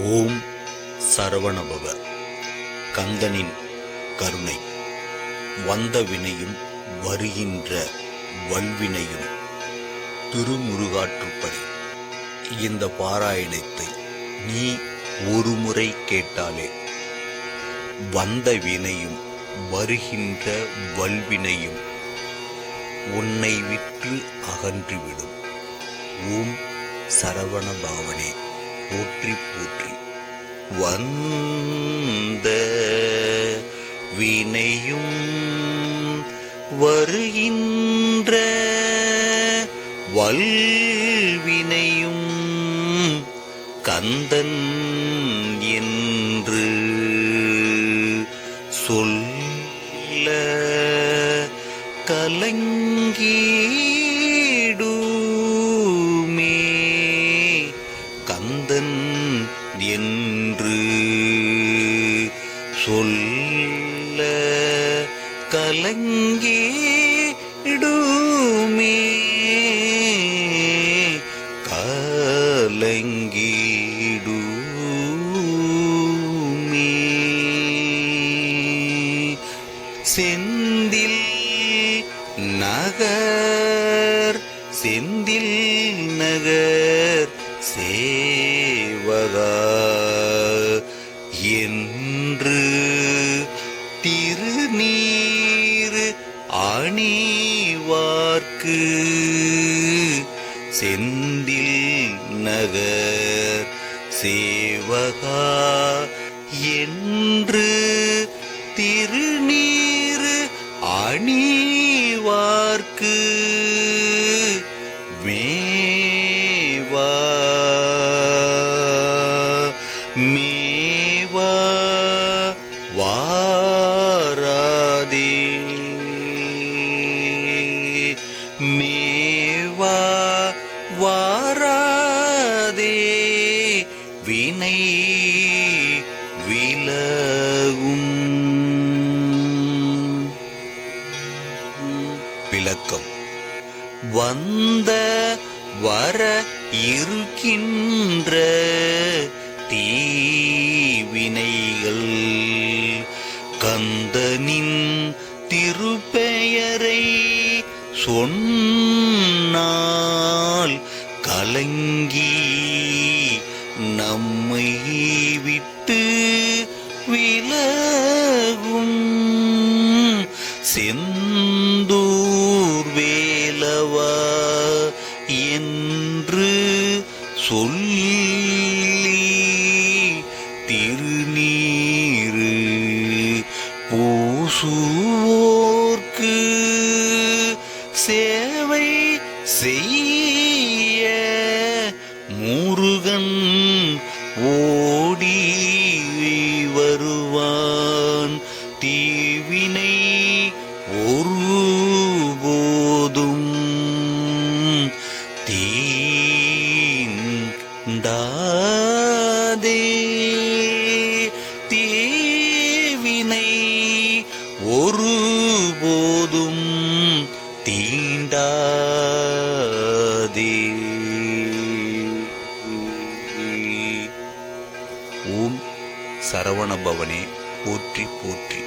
ஓம் சரவணபவ. கந்தனின் கருணை. வந்த வினையும் வருகின்ற வல்வினையும் திருமுருகாற்றுப்படி. இந்த பாராயணத்தை நீ ஒருமுறை கேட்டாலே வந்த வினையும் வருகின்ற வல்வினையும் உன்னை விற்று அகன்றுவிடும். ஓம் சரவண பாவனே போற்றி போற்றி. வந்த வினையும் வருகின்ற வல்வினையும் கந்தன் என்று சொல்ல கலங்கிடுமே கலங்கிடுமே கலங்கிடுமே செந்தில் நகர் செந்தில் நகர் செந்தில் நகர் சேவகா என்று திருநீர் அணிவார்க்கு மேவா மேவா வாராதே மேவா வாராதே. வினை விலகும் விளக்கம். வந்த வர இருக்கின்ற தீவினைகள் கந்தனின் திருப்பெயரை சொன்ன கலங்கி நம்மை விட்டு தீண்டாதே தீவினை ஒருபோதும் தீண்டாதே. ஓம் சரவணபவனே போற்றி போற்றி.